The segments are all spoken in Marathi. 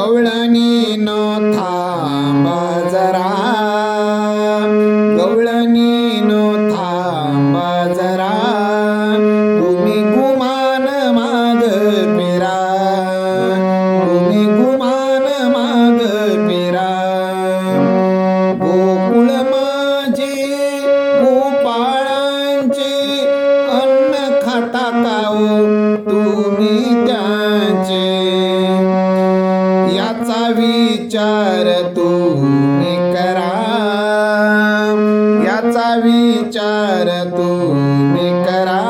गवळणी न थांबा जरा. गवळणी न थांबा जरा. तुम्ही गुमान माग पेरा तुम्ही गुमान माग पेरा गोकुळ याचा विचार तुम्ही करा. याचा विचार तुम्ही करा.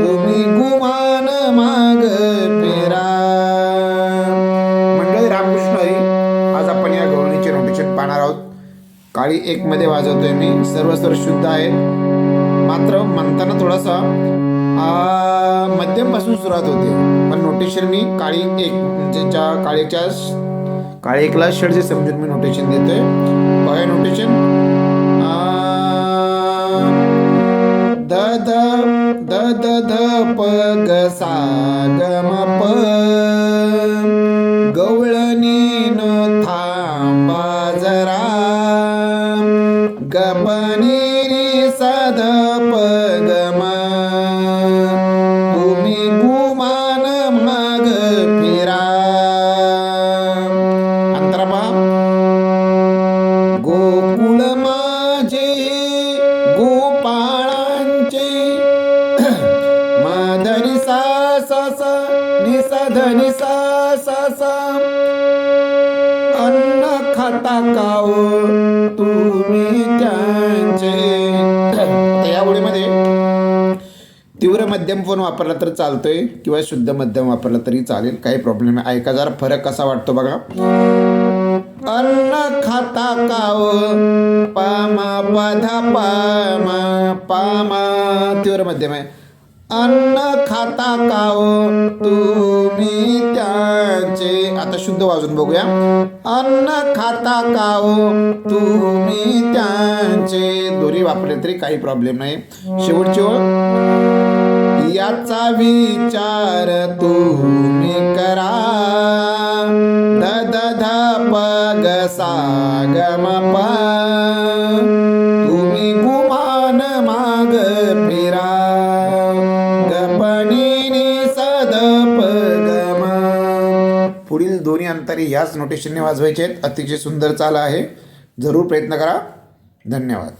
तुम्ही गुमान माग पेरा मंडळी रामकृष्ण हरी आज आपण या गवळणीचे नोटेशन पाहणार आहोत. काळी एक मध्ये वाजवतोय मी. सर्व स्वर शुद्ध आहे. मात्र म्हणताना थोडासा मध्यमपासून सुरुवात होते. पण नोटेशन मी काळी एक म्हणजे ज्या काळीच्या काळी एकला षडचे समजून मी नोटेशन देतोय. बघा नोटेशन द द द द ध प ग सा ग म प गवळणी न थांबा जरा गपनी माझे गोपाळांचे मधनी सा सा निसा धनी सा सा अन्न खाता काव तुम्ही त्यांचे. या तीव्र मध्यम फोन वापरला तर चालतोय किंवा शुद्ध मध्यम वापरला तरी चालेल. काही प्रॉब्लेम नाही. ऐका जरा फरक कसा वाटतो बघा. अन्न खाता काव. पामा पधा पामा पामा. तीव्र मध्यम आहे. अन्न खाता काव. तुम्ही त्याचे आता शुद्ध वाजून बघूया. अन्न खाता काव. तुम्ही त्यांचे. दोन्ही वापरले तरी काही प्रॉब्लेम नाही. शेवटची ओळ. याचा विचार तू ग तुम्ही गुमान माग फिरा गपणी सदप गमा पुढील दोन्ही अंतरे याच नोटेशनने वाजवायचे आहेत. अतिशय सुंदर चाल आहे. जरूर प्रयत्न करा. धन्यवाद.